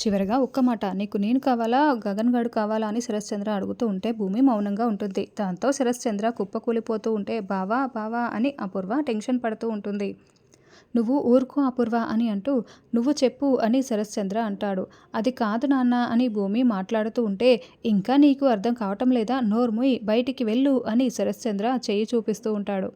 చివరగా ఒక్క మాట. నీకు నేను కావాలా? గగన్ గడు కావాలా? అని శరశ్చంద్ర అడుగుతూ ఉంటే భూమి మౌనంగా ఉంటుంది. దాంతో శరశ్చంద్ర కుప్పకూలిపోతూ ఉంటే బావా బావా అని అపూర్వ టెన్షన్ పడుతూ ఉంటుంది. నువ్వు ఊరుకో అపూర్వ అని అంటూ నువ్వు చెప్పు అని శరశ్చంద్ర అంటాడు. అది కాదు నాన్న అని భూమి మాట్లాడుతూ ఉంటే ఇంకా నీకు అర్థం కావటం లేదా? నోర్ముయ్ బయటికి వెళ్ళు అని శరశ్చంద్ర చేయి చూపిస్తూ ఉంటాడు.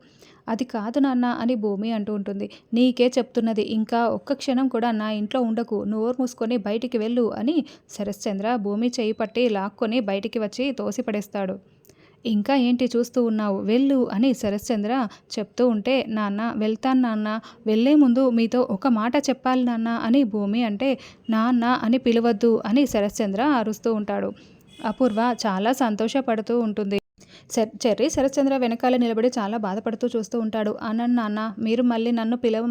అది కాదు నాన్న అని భూమి అంటూ ఉంటుంది. నీకే చెప్తున్నది. ఇంకా ఒక్క క్షణం కూడా నా ఇంట్లో ఉండకు. నోరు మూసుకొని బయటికి వెళ్ళు అని శరశ్చంద్ర భూమి చేయి పట్టి లాక్కొని బయటికి వచ్చి తోసిపడేస్తాడు. ఇంకా ఏంటి చూస్తూ ఉన్నావు? వెళ్ళు అని శరశ్చంద్ర చెప్తూ ఉంటే నాన్న వెళ్తాను నాన్న. వెళ్ళే ముందు మీతో ఒక మాట చెప్పాలి నాన్న అని భూమి అంటే నాన్న అని పిలవద్దు అని శరశ్చంద్ర అరుస్తూ ఉంటాడు. అపూర్వ చాలా సంతోషపడుతూ ఉంటుంది. చెర్రీ శరత్చంద్ర వెనకాల నిలబడి చాలా బాధపడుతూ చూస్తూ ఉంటాడు. అన్న నాన్న మీరు మళ్ళీ నన్ను పిలవ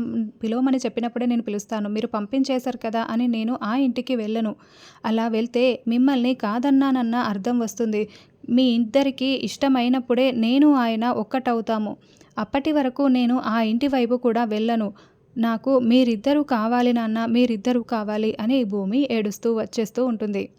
పిలవమని చెప్పినప్పుడే నేను పిలుస్తాను. మీరు పంపించేశారు కదా అని నేను ఆ ఇంటికి వెళ్ళను. అలా వెళ్తే మిమ్మల్ని కాదన్నానన్న అర్థం వస్తుంది. మీ ఇద్దరికీ ఇష్టమైనప్పుడే నేను ఆయన ఒక్కటవుతాము. అప్పటి వరకు నేను ఆ ఇంటి వైపు కూడా వెళ్ళను. నాకు మీరిద్దరూ కావాలి నాన్న మీరిద్దరూ కావాలి అని భూమి ఏడుస్తూ వచ్చేస్తూ ఉంటుంది.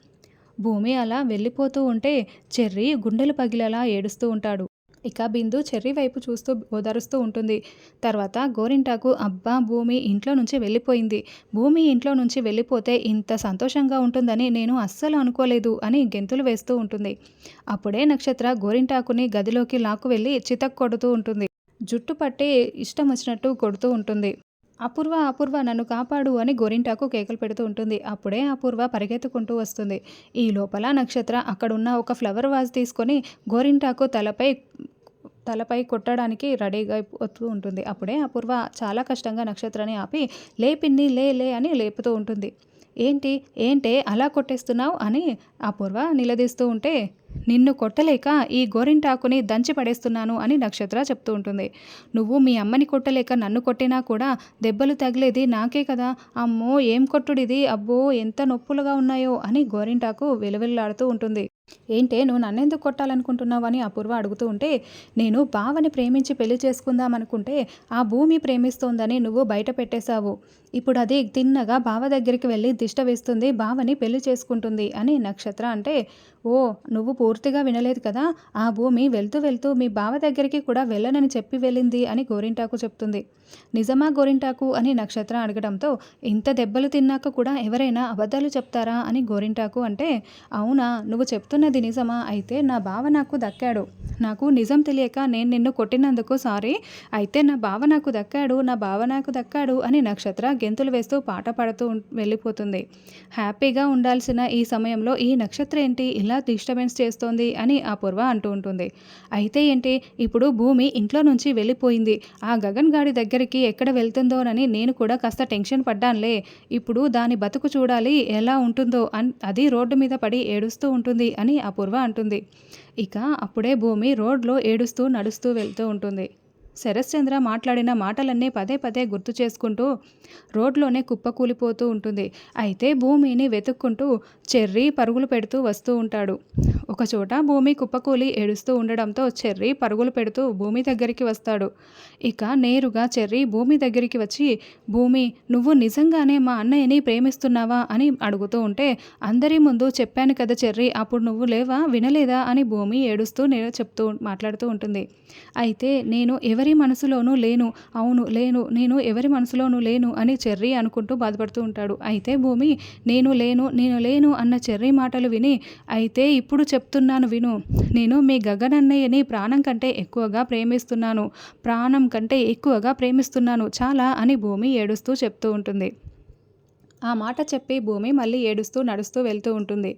భూమి అలా వెళ్ళిపోతూ ఉంటే చెర్రీ గుండెలు పగిలేలా ఏడుస్తూ ఉంటాడు. ఇక బిందు చెర్రీ వైపు చూస్తూ ఓదారుస్తూ ఉంటుంది. తర్వాత గోరింటాకు అబ్బా భూమి ఇంట్లో నుంచి వెళ్ళిపోయింది. భూమి ఇంట్లో నుంచి వెళ్ళిపోతే ఇంత సంతోషంగా ఉంటుందని నేను అస్సలు అనుకోలేదు అని గెంతులు వేస్తూ ఉంటుంది. అప్పుడే నక్షత్ర గోరింటాకుని గదిలోకి లాక్కు వెళ్ళి చితక్ కొడుతూ ఉంటుంది. జుట్టు పట్టి ఇష్టం వచ్చినట్టు కొడుతూ ఉంటుంది. అపూర్వ అపూర్వ నన్ను కాపాడు అని గోరింటాకు కేకలు పెడుతూ ఉంటుంది. అప్పుడే అపూర్వ పరిగెత్తుకుంటూ వస్తుంది. ఈ లోపల నక్షత్ర అక్కడున్న ఒక ఫ్లవర్ వాజ్ తీసుకొని గోరింటాకు తలపై తలపై కొట్టడానికి రెడీగా వస్తూ ఉంటుంది. అప్పుడే అపూర్వ చాలా కష్టంగా నక్షత్రాన్ని ఆపి లేపిన్ని లే లే అని లేపుతూ ఉంటుంది. ఏంటి ఏంటే అలా కొట్టేస్తున్నావు? అని అపూర్వ నిలదీస్తూ ఉంటే నిన్ను కొట్టలేక ఈ గోరింటాకుని దంచి పడేస్తున్నాను అని నక్షత్ర చెప్తూ ఉంటుంది. నువ్వు మీ అమ్మని కొట్టలేక నన్ను కొట్టినా కూడా దెబ్బలు తగిలేది నాకే కదా. అమ్మో ఏం కొట్టుడిది? అబ్బో ఎంత నొప్పులుగా ఉన్నాయో అని గోరింటాకు వెలువెల్లాడుతూ ఉంటుంది. ఏంటే నువ్వు నన్నెందుకు కొట్టాలనుకుంటున్నావు అని అపూర్వ అడుగుతూ ఉంటే నేను బావని ప్రేమించి పెళ్ళి చేసుకుందాం అనుకుంటే ఆ భూమి ప్రేమిస్తోందని నువ్వు బయట పెట్టేశావు. ఇప్పుడు అది తిన్నగా బావ దగ్గరికి వెళ్ళి దిష్ట వేస్తుంది బావని పెళ్ళి చేసుకుంటుంది అని నక్షత్ర అంటే ఓ నువ్వు పూర్తిగా వినలేదు కదా ఆ భూమి వెళ్తూ వెళ్తూ మీ బావ దగ్గరికి కూడా వెళ్ళనని చెప్పి వెళ్ళింది అని గోరింటాకు చెప్తుంది. నిజమా గోరింటాకు అని నక్షత్ర అడగడంతో ఇంత దెబ్బలు తిన్నాక కూడా ఎవరైనా అబద్ధాలు చెప్తారా అని గోరింటాకు అంటే అవునా నువ్వు చెప్తున్నది నిజమా? అయితే నా బావ నాకు దక్కాడు. నాకు నిజం తెలియక నేను నిన్ను కొట్టినందుకు సారీ. అయితే నా బావ నాకు దక్కాడు నా బావ నాకు దక్కాడు అని నక్షత్ర గెంతులు వేస్తూ పాట పాడుతూ వెళ్ళిపోతుంది. హ్యాపీగా ఉండాల్సిన ఈ సమయంలో ఈ నక్షత్రం ఏంటి? ఇలా డిస్టర్బెన్స్ చేస్తోంది అని అపూర్వ అంటూ ఉంటుంది. అయితే ఏంటి? ఇప్పుడు భూమి ఇంట్లో నుంచి వెళ్ళిపోయింది. ఆ గగన్ గాడి దగ్గరికి ఎక్కడ వెళ్తుందోనని నేను కూడా కాస్త టెన్షన్ పడ్డానులే. ఇప్పుడు దాని బతుకు చూడాలి ఎలా ఉంటుందో అన్ అది రోడ్డు మీద పడి ఏడుస్తూ ఉంటుంది అని అపూర్వ అంటుంది. ఇక అప్పుడే భూమి రోడ్లో ఏడుస్తూ నడుస్తూ వెళ్తూ ఉంటుంది. శరశ్చంద్ర మాట్లాడిన మాటలన్నీ పదే పదే గుర్తు చేసుకుంటూ రోడ్లోనే కుప్పకూలిపోతూ ఉంటుంది. అయితే భూమిని వెతుక్కుంటూ చెర్రీ పరుగులు పెడుతూ వస్తూ ఉంటాడు. ఒకచోట భూమి కుప్పకూలి ఏడుస్తూ ఉండడంతో చెర్రీ పరుగులు పెడుతూ భూమి దగ్గరికి వస్తాడు. ఇక నేరుగా చెర్రీ భూమి దగ్గరికి వచ్చి భూమి నువ్వు నిజంగానే మా అన్నయ్యని ప్రేమిస్తున్నావా? అని అడుగుతూ ఉంటే అందరి ముందు చెప్పాను కదా చెర్రీ అప్పుడు నువ్వు లేవా వినలేదా? అని భూమి ఏడుస్తూ నేను చెప్తూ మాట్లాడుతూ ఉంటుంది. అయితే నేను ఎవరి మనసులోనూ లేను అవును లేను నేను ఎవరి మనసులోనూ లేను అని చెర్రీ అనుకుంటూ బాధపడుతూ ఉంటాడు. అయితే భూమి నేను లేను నేను లేను అన్న చెర్రీ మాటలు విని అయితే ఇప్పుడు చెప్తున్నాను విను. నేను మీ గగనన్నయ్యని ప్రాణం కంటే ఎక్కువగా ప్రేమిస్తున్నాను. ప్రాణం కంటే ఎక్కువగా ప్రేమిస్తున్నాను. చాలా అని భూమి ఏడుస్తూ చెప్తూ ఉంటుంది. ఆ మాట చెప్పి భూమి మళ్ళీ ఏడుస్తూ నడుస్తూ వెళ్తూ ఉంటుంది.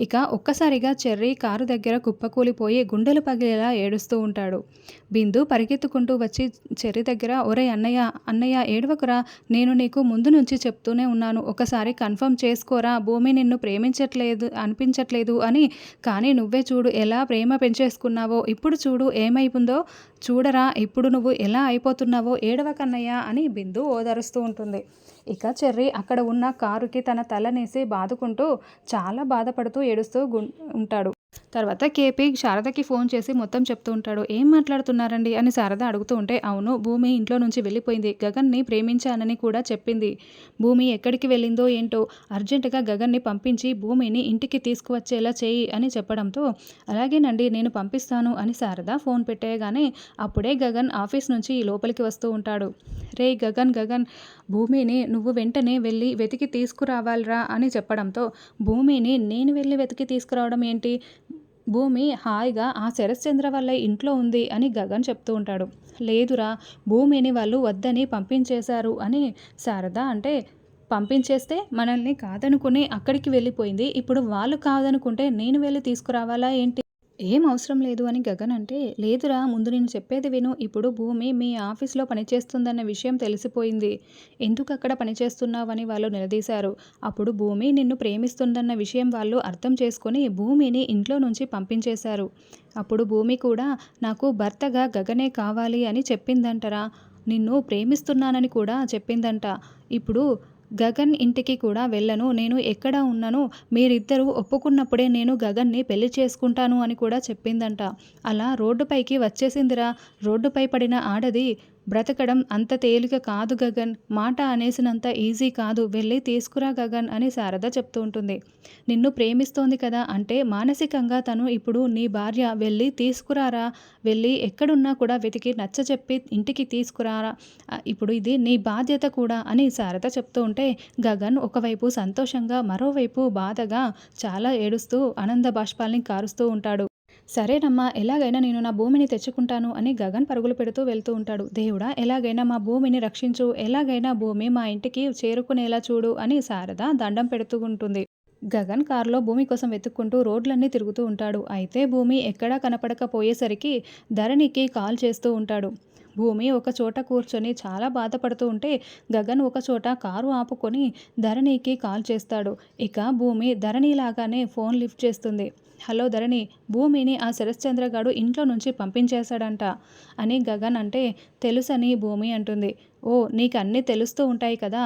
ఇక ఒక్కసారిగా చెర్రీ కారు దగ్గర కుప్పకూలిపోయి గుండెలు పగిలేలా ఏడుస్తూ ఉంటాడు. బిందు పరిగెత్తుకుంటూ వచ్చి చెర్రీ దగ్గర ఒరే అన్నయ్య అన్నయ్య ఏడవకురా నేను నీకు ముందు నుంచి చెప్తూనే ఉన్నాను. ఒకసారి కన్ఫర్మ్ చేసుకోరా భూమి నిన్ను ప్రేమించట్లేదు అనిపించట్లేదు అని. కానీ నువ్వే చూడు ఎలా ప్రేమ పెంచేసుకున్నావో. ఇప్పుడు చూడు ఏమైపోందో చూడరా ఇప్పుడు నువ్వు ఎలా అయిపోతున్నావో. ఏడవకన్నయ్య అని బిందు ఓదారుస్తూ ఉంటుంది. ఇక చెర్రీ అక్కడ ఉన్న కారుకి తన తలనేసి బాదుకుంటూ చాలా బాధపడుతూ ఏడుస్తూ ఉంటాడు. తర్వాత కేపీ శారదకి ఫోన్ చేసి మొత్తం చెప్తూ ఉంటాడు. ఏం మాట్లాడుతున్నారండి? అని శారద అడుగుతూ ఉంటే అవును భూమి ఇంట్లో నుంచి వెళ్ళిపోయింది. గగన్ని ప్రేమించానని కూడా చెప్పింది. భూమి ఎక్కడికి వెళ్ళిందో ఏంటో అర్జెంటుగా గగన్ని పంపించి భూమిని ఇంటికి తీసుకువచ్చేలా చేయి అని చెప్పడంతో అలాగేనండి నేను పంపిస్తాను అని శారద ఫోన్ పెట్టేయగానే అప్పుడే గగన్ ఆఫీస్ నుంచి లోపలికి వస్తూ ఉంటాడు. రే గగన్ గగన్ భూమిని నువ్వు వెంటనే వెళ్ళి వెతికి తీసుకురావాలిరా అని చెప్పడంతో భూమిని నేను వెళ్ళి వెతికి తీసుకురావడం ఏంటి? భూమి హాయిగా ఆ శరశ్చంద్ర వల్ల ఇంట్లో ఉంది అని గగన్ చెప్తూ ఉంటాడు. లేదురా భూమిని వాళ్ళు వద్దని పంపించేశారు అని శారద అంటే పంపించేస్తే మనల్ని కాదనుకుని అక్కడికి వెళ్ళిపోయింది. ఇప్పుడు వాళ్ళు కాదనుకుంటే నేను వెళ్ళి తీసుకురావాలా ఏంటి? ఏం అవసరం లేదు అని గగన్ అంటే లేదురా ముందు నేను చెప్పేది విను. ఇప్పుడు భూమి మీ ఆఫీస్లో పనిచేస్తుందన్న విషయం తెలిసిపోయింది. ఎందుకు అక్కడ పనిచేస్తున్నావని వాళ్ళు నిలదీశారు. అప్పుడు భూమి నిన్ను ప్రేమిస్తుందన్న విషయం వాళ్ళు అర్థం చేసుకొని భూమిని ఇంట్లో నుంచి పంపించేశారు. అప్పుడు భూమి కూడా నాకు భర్తగా గగనే కావాలి అని చెప్పిందంటరా. నిన్ను ప్రేమిస్తున్నానని కూడా చెప్పిందంట. ఇప్పుడు గగన్ ఇంటికి కూడా వెళ్ళను. నేను ఎక్కడ ఉన్నాను? మీరిద్దరూ ఒప్పుకున్నప్పుడే నేను గగన్ని పెళ్ళి చేసుకుంటాను అని కూడా చెప్పిందంట. అలా రోడ్డుపైకి వచ్చేసిందిరా. రోడ్డుపై పడిన ఆడది బ్రతకడం అంత తేలిక కాదు గగన్. మాట అనేసినంత ఈజీ కాదు. వెళ్ళి తీసుకురా గగన్ అని శారద చెప్తూ ఉంటుంది. నిన్ను ప్రేమిస్తోంది కదా అంటే మానసికంగా తను ఇప్పుడు నీ భార్య. వెళ్ళి తీసుకురారా? వెళ్ళి ఎక్కడున్నా కూడా వెతికి నచ్చ చెప్పి ఇంటికి తీసుకురారా? ఇప్పుడు ఇది నీ బాధ్యత కూడా అని శారద చెప్తూ ఉంటే గగన్ ఒకవైపు సంతోషంగా మరోవైపు బాధగా చాలా ఏడుస్తూ ఆనంద బాష్పాల్ని కారుస్తూ ఉంటాడు. సరేనమ్మా ఎలాగైనా నేను నా భూమిని తెచ్చుకుంటాను అని గగన్ పరుగులు పెడుతూ వెళ్తూ ఉంటాడు. దేవుడా ఎలాగైనా మా భూమిని రక్షించు ఎలాగైనా భూమి మా ఇంటికి చేరుకునేలా చూడు అని శారద దండం పెడుతూ ఉంటుంది గగన్ కారులో భూమి కోసం వెతుక్కుంటూ రోడ్లన్నీ తిరుగుతూ ఉంటాడు. అయితే భూమి ఎక్కడా కనపడకపోయేసరికి ధరణికి కాల్ చేస్తూ ఉంటాడు. భూమి ఒక చోట కూర్చొని చాలా బాధపడుతూ ఉంటే గగన్ ఒక చోట కారు ఆపుకొని ధరణికి కాల్ చేస్తాడు. ఇక భూమి ధరణిలాగానే ఫోన్ లిఫ్ట్ చేస్తుంది. హలో ధరణి భూమిని ఆ శరశ్చంద్ర గారు ఇంట్లో నుంచి పంపించేశాడంట అని గగన్ అంటే తెలుసని భూమి అంటుంది. ఓ నీకు అన్నీ తెలుస్తూ ఉంటాయి కదా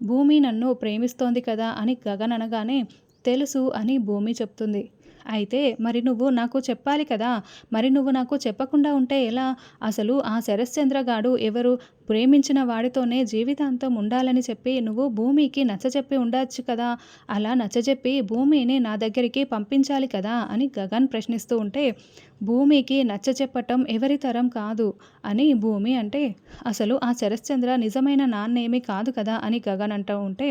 భూమి నన్ను ప్రేమిస్తోంది కదా అని గగన్ అనగానే తెలుసు అని భూమి చెప్తుంది. అయితే మరి నువ్వు నాకు చెప్పాలి కదా? మరి నువ్వు నాకు చెప్పకుండా ఉంటే ఎలా? అసలు ఆ శరశ్చంద్ర గాడు ఎవరు? ప్రేమించిన వాడితోనే జీవితాంతం ఉండాలని చెప్పి నువ్వు భూమికి నచ్చజెప్పి ఉండొచ్చు కదా? అలా నచ్చజెప్పి భూమిని నా దగ్గరికి పంపించాలి కదా? అని గగన్ ప్రశ్నిస్తూ ఉంటే భూమికి నచ్చజెప్పటం ఎవరి తరం కాదు అని భూమి అంటే అసలు ఆ శరశ్చంద్ర నిజమైన నాన్నేమీ కాదు కదా? అని గగన్ అంటూ ఉంటే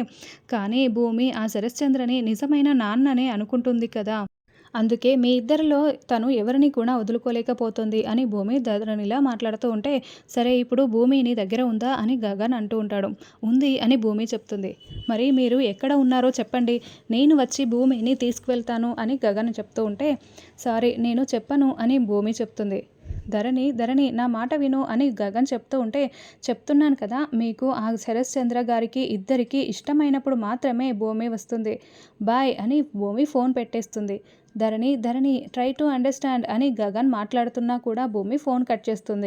కానీ భూమి ఆ శరశ్చంద్రని నిజమైన నాన్ననే అనుకుంటుంది కదా? అందుకే మీ ఇద్దరిలో తను ఎవరిని కూడా వదులుకోలేకపోతుంది అని భూమి ధరణిలా మాట్లాడుతూ ఉంటే సరే ఇప్పుడు భూమి నీ దగ్గర ఉందా అని గగన్ అంటూ ఉంటాడు. ఉంది అని భూమి చెప్తుంది. మరి మీరు ఎక్కడ ఉన్నారో చెప్పండి. నేను వచ్చి భూమిని తీసుకువెళ్తాను అని గగన్ చెప్తూ ఉంటే సారీ నేను చెప్పను అని భూమి చెప్తుంది. ధరణి ధరణి నా మాట విను అని గగన్ చెప్తూ ఉంటే చెప్తున్నాను కదా మీకు ఆ శరత్ చంద్ర గారికి ఇద్దరికి ఇష్టమైనప్పుడు మాత్రమే భూమి వస్తుంది. బాయ్ అని భూమి ఫోన్ పెట్టేస్తుంది. Dharani Dharani try to understand అని గగన్ మాట్లాడుతున్నా కూడా భూమి ఫోన్ కట్ చేస్తుంది.